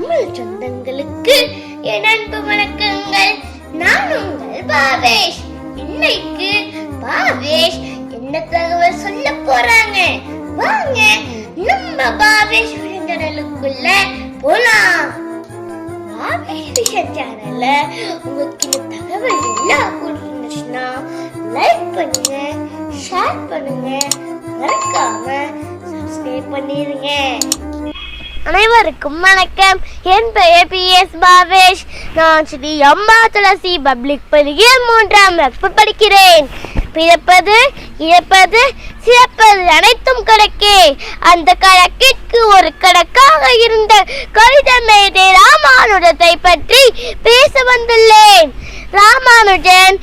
தமிழ் சொந்தங்களுக்கு என் அன்பு வணக்கங்கள். நான் உங்கள் பாவேஷ். இன்னைக்கு பாவேஷ் என்ன தகவல் சொல்ல போறாங்க? வாங்க நம்ம பாவேஷ் சேனலுக்குள்ள போலாம். பாவேஷ் விஷன் சேனல்ல உங்களுக்கு இந்த தகவல் எல்லாம் பிடிச்சிருந்துச்சுன்னா லைக் பண்ணுங்க ஷேர் பண்ணுங்க. மறக்காம சப்ஸ்கிரைப் பண்ணிருங்க. அனைவருக்கும் வணக்கம். என் பெயர் பி எஸ் பாவேஷ். நான் ஸ்ரீ அம்மா துளசி பப்ளிக் பள்ளியில் மூன்றாம் வகுப்பு படிக்கிறேன். பிறப்பது இறப்பது சிறப்பது அனைத்தும் கணக்கே. அந்த கணக்கிற்கு ஒரு கணக்காக இருந்த கவிதை மேதை ராமானுஜத்தை பற்றி பேச வந்துள்ளேன். ராமானுஜன்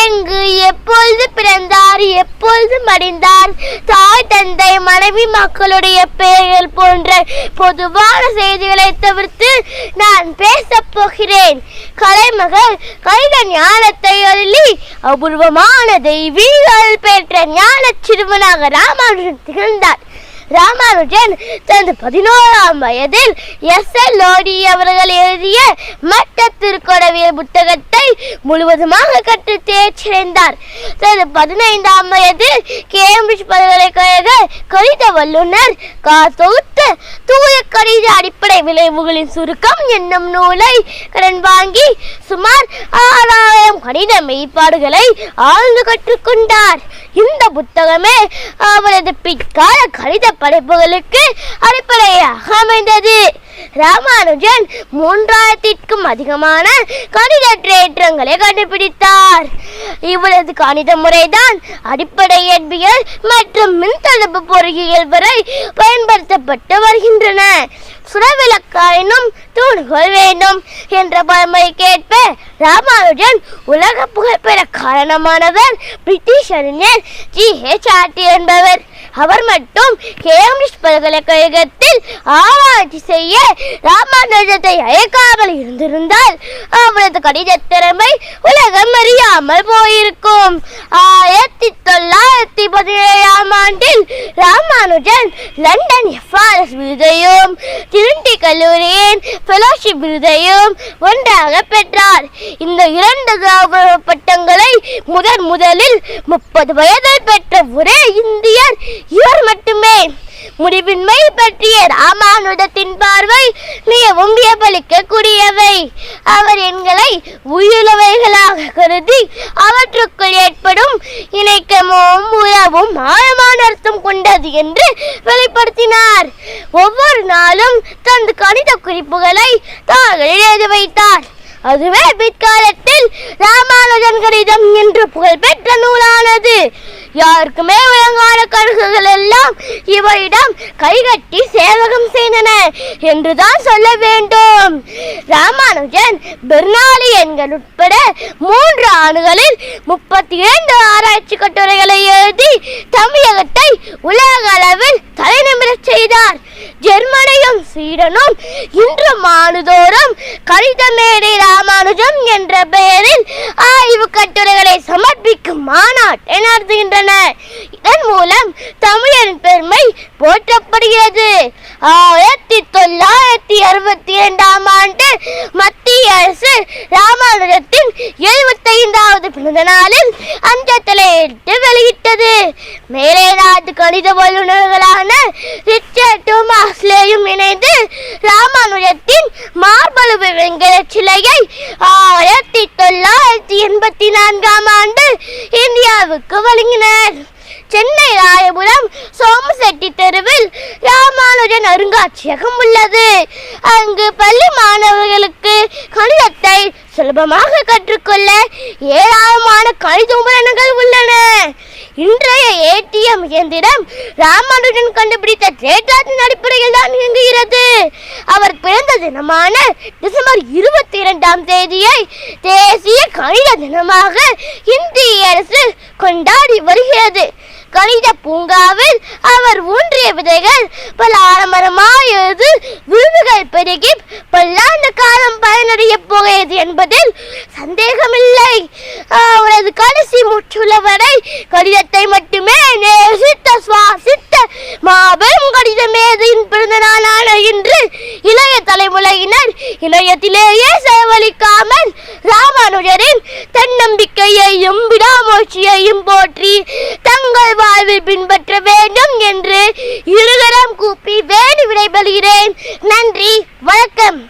எங்கு எப்பொழுது பிறந்தார் எப்பொழுது மடிந்தார்? தாய் தந்தை மனைவி மக்களுடைய பெயர்கள் போன்ற பொதுவான செய்திகளை தவிர்த்து நான் பேசப் போகிறேன். கலைமகள் கணித ஞானத்தை அருளி அபூர்வமான தெய்வீக பெற்ற ஞான சிறுவனாக ராமானுஜன் திகழ்ந்தார். ராமானுஜன் தனது பதினோராம் வயதில் எஸ் எல் லோடி அவர்கள் எழுதிய மட்ட திருக்கோடவியல் புத்தகத்தை முழுவதுமாக கற்று தேர்ச்சியடைந்தார். தனது பதினைந்தாம் வயதில் கேம்பிரிட்ஜ் பல்கலைக்கழக கணித வல்லுநர் கா. தொகுத்த தூய கணித அடிப்படை விளைவுகளின் சுருக்கம் என்னும் நூலை கடன் வாங்கி சுமார் ஆறாயிரம் கணித மெய்ப்பாடுகளை ஆழ்ந்து கற்றுக்கொண்டார். இந்த புத்தகமே அவரது பிற்கால கணித படைப்புகளுக்கு அடிப்படையாக அமைந்தது. ராமானுஜன் மூன்றாயிரத்திற்கும் அதிகமான கணித ஏற்றங்களை கண்டுபிடித்தார். இவரது கணித முறைதான் அடிப்படை இயற்பியல் மற்றும் மின்தடுப்பு பொறியியல் வரை பயன்படுத்தப்பட்டு வருகின்றன. சுரவிளக்காயினும் தூண்கள் வேண்டும் என்ற பழமொழிக்கேற்ப ராமானுஜன் உலக புகழ்பெற காரணமானவர் பிரிட்டிஷ் அறிஞர் ஜி. ஹெச். ஆர்டி என்பவர். அவர் மட்டும் கேம்பிரிட்ஜ் பல்கலைக்கழகத்தில் ஆராய்ச்சி செய்ய ராமானுஜத்தை அழைக்காமல் இருந்திருந்தால் அவரது கணித திறமை உலகம் அறியாமல் போயிருக்கும். ஆயிரத்தி தொள்ளாயிரத்தி பதினேழாம் ஆண்டில் ராமானுஜன் லண்டன் எஃப்ஆர்எஸ் விருதையும் திருண்டி கல்லூரியின் ஃபெலோஷிப் விருதையும் ஒன்றாக பெற்றார். இந்த இரண்டு கௌரவ பட்டங்களை முதன் முதலில் முப்பது வயதில் பெற்ற ஒரே இந்தியர் இவர் மட்டுமே. முடிவின்மை பற்றிய ராமானுஜத்தின் பார்வை மிகவும் வியப்பளிக்க கூடியவை அவர் எண்களை உயிருள்ளவைகளாக கருதி அவற்றுக்குள் ஏற்படும் இணைக்கமும் உறவும் ஆழமான அர்த்தம் கொண்டது என்று வெளிப்படுத்தினார். ஒவ்வொரு நாளும் தனது கணித குறிப்புகளை தாங்கள் எழுதி வைத்தார். அதுவே பிற்காலத்தில் ராமானுஜன் கணிதம் என்று புகழ்பெற்ற நூலானது. யாருக்குமே விளங்காத கணக்குகள் எல்லாம் இவரிடம் கைகட்டி சேவகம் செய்தன என்றுதான் சொல்ல வேண்டும். ராமானுஜன் பெர்னாலி எண்கள் உட்பட மூன்று ஆண்டுகளில் முப்பத்தி இரண்டு ஆராய்ச்சி கட்டுரைகளை எழுதி தமிழகத்தை உலக அளவில் தலைநிமிரச் செய்தார். ஜெர்மனியும் ஸ்வீடனும் இன்று ஆண்டுதோறும் கடித மேடை ராமானுஜம் என்ற பெயரில் வல்லுநர்களான ரிச்சர்டும் டோமாஸ்லேயும் இணைந்து ராமானுஜத்தின் மார்பளு வெண்கல சிலையை ஆயிரத்தி தொள்ளாயிரத்தி எண்பத்தி நான்காம் ஆண்டு இந்தியாவுக்கு வழங்கினர். சென்னை ராயபுரம் சோமசெட்டி தெருவில் ராமானுஜன் அருங்காட்சியகம் உள்ளது. அங்கு பள்ளி மாணவர்களுக்கு கணிதத்தை சுலபமாக கற்றுக்கொள்ள ஏராளமான கணித உபகரணங்கள் உள்ளன. இன்றைய ஏடிஎம் இயந்திரம் ராமானுஜன் கண்டுபிடித்த தேற்றத்தின் அடிப்படையில் தான் இயங்குகிறது. அவர் பிறந்த தினமான டிசம்பர் இருபத்தி இரண்டாம் தேதியை தேசிய கணித தினமாக இந்திய அரசு கொண்டாடி வருகிறது. கணித பூங்காவில் அவர் ஊன்றிய விதைகள் பல ஆலமரமாய் எழுது விருதுகள் பெருகி பல்லாண்டு காலம் பயனடைய போகிறது என்பதில் சந்தேகமில்லை. அவரது கணி வரை கடிதத்தை மட்டுமே நேசித்த சுவாசித்த மாபெரும் கடிதமே பிறந்த நாளான இன்று. இளைய தலைமுறையினர் இணையத்திலேயே செலவழிக்காமல் ராமானுஜரின் தன்னம்பிக்கையையும் விடாமூழ்ச்சியையும் போற்றி தங்கள் வாழ்வில் பின்பற்ற வேண்டும் என்று இருகரம் கூப்பி வேணி விடைபெறுகிறேன். நன்றி வணக்கம்.